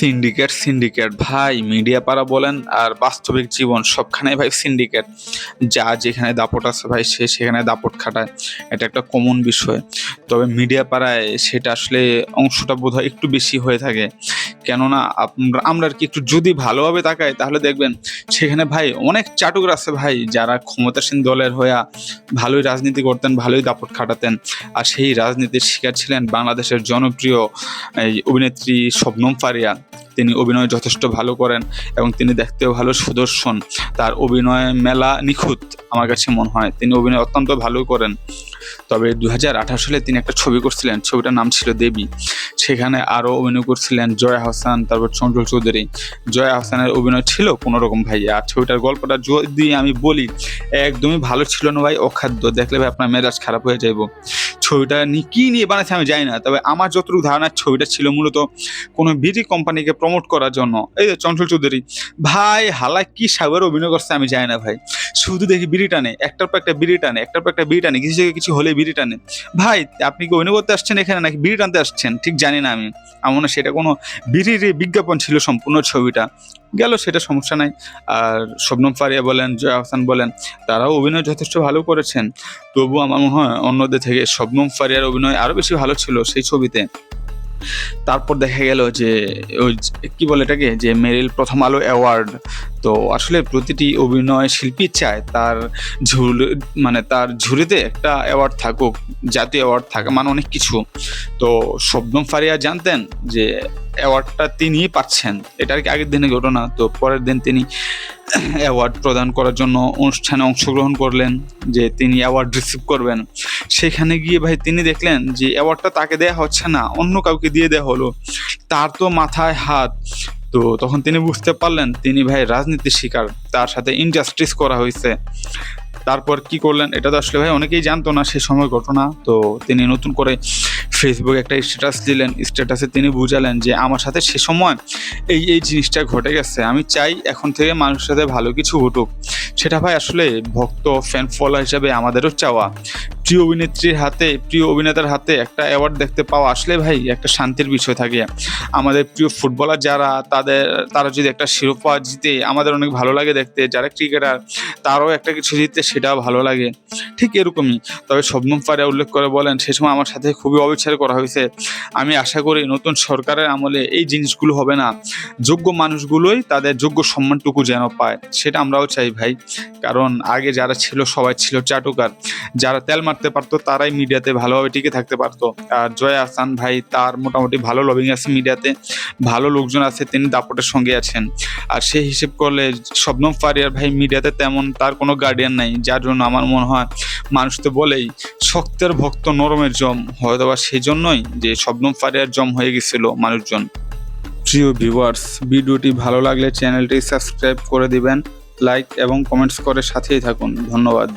Syndicate syndicate. ভাই media পাড়া বলেন আর বাস্তবিক জীবন সবখানে ভাই সিন্ডিকেট। যা যেখানে দাপট আছে ভাই, সে সেখানে দাপট খাটায়। এটা একটা কমন বিষয়। তবে মিডিয়া পাড়ায় সেটা আসলে অংশটা বোধহয় একটু বেশি হয়ে থাকে। কেননা আমরা আমরা কি একটু যদি ভালোভাবে তাকাই, তাহলে দেখবেন সেখানে ভাই অনেক চাটুকর আছে ভাই, যারা ক্ষমতাসীন দলের হয়ে ভালোই রাজনীতি করতেন, ভালোই দাপট খাটাতেন। আর সেই রাজনীতির শিকার ছিলেন বাংলাদেশের জনপ্রিয় এই অভিনেত্রী শবনম ফারিয়া। তিনি অভিনয় যথেষ্ট ভালো করেন এবং তিনি দেখতেও ভালো সুদর্শন। তার অভিনয় মেলা নিখুঁত আমার কাছে মনে হয়। তিনি অভিনয় অত্যন্ত ভালো করেন। তবে দু হাজার আঠারো সালে তিনি একটা ছবি করছিলেন, ছবিটার নাম ছিল দেবী। সেখানে আরও অভিনয় করছিলেন জয়া হাসান, তারপর চঞ্চল চৌধুরী। জয়া হাসানের অভিনয় ছিল কোনো রকম ভাই আর ছবিটার গল্পটা যদি আমি বলি, একদমই ভালো ছিল না ভাই, অখাদ্য। দেখলে ভাই আপনার মেজাজ খারাপ হয়ে যাইব। ছবিটা নিয়ে কী নিয়ে বানাচ্ছে আমি জানি না, তবে আমার যতটুকু ধারণার ছবিটা ছিল মূলত কোনো বিডি কোম্পানিকে প্রমোট করার জন্য। এই যে চঞ্চল চৌধুরী, ভাই হালা কি সাগর অভিনয় করছে আমি জানি না ভাই। শুধু দেখি বিড়ি টানে, একটার পর একটা বিড়ি টানে, একটার পর একটা বিড়ি টানে, কিছু জায়গায় কিছু হলে বিড়ি টানে। ভাই, আপনি কি অভিনয় করতে আসছেন এখানে নাকি বিড়ি টানতে আসছেন? ঠিক জানি না আমি। আমার সেটা কোনো বিড়ির বিজ্ঞাপন ছিল সম্পূর্ণ ছবিটা। গেল, সেটা সমস্যা নাই। আর শবনম ফারিয়া বলেন, জয়া হাসান বলেন, তারাও অভিনয় যথেষ্ট ভালো করেছেন। তবু আমার মনে হয় অন্যদের থেকে শবনম ফারিয়ার অভিনয় আরও বেশি ভালো ছিল সেই ছবিতে। তারপর দেখা গেল যে ওই কি বলে এটাকে? যে মেরিল প্রথম আলো অ্যাওয়ার্ড। তো আসলে প্রতিটি অভিনয় শিল্পী চায় তার ঝুল মানে তার ঝুড়িতে একটা অ্যাওয়ার্ড থাকুক, জাতীয় অ্যাওয়ার্ড থাকা মানে অনেক কিছু। তো শবনম ফারিয়া জানতেন যে অ্যাওয়ার্ডটা তিনিই পাচ্ছেন। এটা আর কি আগের দিনে ঘটনা, তো পরের দিন তিনি অ্যাওয়ার্ড প্রদান করার জন্য অনুষ্ঠানে অংশগ্রহণ করলেন, যে তিনি অ্যাওয়ার্ড রিসিভ করবেন। সেখানে গিয়ে ভাই তিনি দেখলেন যে অ্যাওয়ার্ডটা তাকে দেওয়া হচ্ছে না, অন্য কাউকে দিয়ে দেওয়া হলো। তার তো মাথায় হাত। তো তখন তিনি বুঝতে পারলেন, তিনি ভাই রাজনীতির শিকার, তার সাথে ইনজাস্টিস করা হয়েছে। তারপর কি করলেন, এটা তো আসলে ভাই অনেকেই জানতো না সে সময় ঘটনা। তো তিনি নতুন করে ফেসবুকে একটা স্ট্যাটাস দিলেন স্ট্যাটাসে তিনি বুঝালেন যে আমার সাথে সে সময় এই এই জিনিসটা ঘটে গেছে। আমি চাই এখন থেকে মানুষের সাথে ভালো কিছু ঘটুক। সেটা ভাই আসলে ভক্ত ফ্যান ফলোয়ার হিসাবে আমাদেরও চাওয়া। প্রিয় অভিনেত্রীর হাতে, প্রিয় অভিনেতার হাতে একটা অ্যাওয়ার্ড দেখতে পাওয়া আসলে ভাই একটা শান্তির বিষয় থাকে। আমাদের প্রিয় ফুটবলার যারা, তাদের, তারা যদি একটা শিরোপা জিতে আমাদের অনেক ভালো লাগে দেখতে, যারা ক্রিকেটার তারাও একটা কিছু জিততে সেটাও ভালো লাগে। ঠিক এরকমই। তবে শবনম ফারিয়া উল্লেখ করে বলেন, সে সময় আমার সাথে খুবই অবিচার করা হয়েছে। আমি আশা করি নতুন সরকারের আমলে এই জিনিসগুলো হবে না। যোগ্য মানুষগুলোই তাদের যোগ্য সম্মানটুকু যেন পায়, সেটা আমরাও চাই ভাই। কারণ আগে যারা ছিল, সবাই ছিল চাটুকার। যারা তেল মারতে পারতো, তারাই মিডিয়াতে ভালোভাবে টিকে থাকতে পারতো। আর জয় আহসান ভাই, তার মোটামুটি ভালো লবিং আছে মিডিয়াতে ভালো লোকজন আছে, তিনি দাপটের সঙ্গে আছেন। আর সেই হিসেব করলে, শবনম ফারিয়ার ভাই মিডিয়াতে তেমন তার কোনো গার্ডিয়ান নাই, যার জন্য আমার মনে হয়, মানুষ তো বলেই, শক্তের ভক্ত নরমের জম হয়তো বা সেই জন্যই যে শবনম ফারিয়ার জম হয়ে গেছিল মানুষজন। প্রিয় ভিউয়ার্স ভিডিওটি ভালো লাগলে চ্যানেলটি সাবস্ক্রাইব করে দিবেন লাইক এবং কমেন্টস করে সাথেই থাকুন। ধন্যবাদ।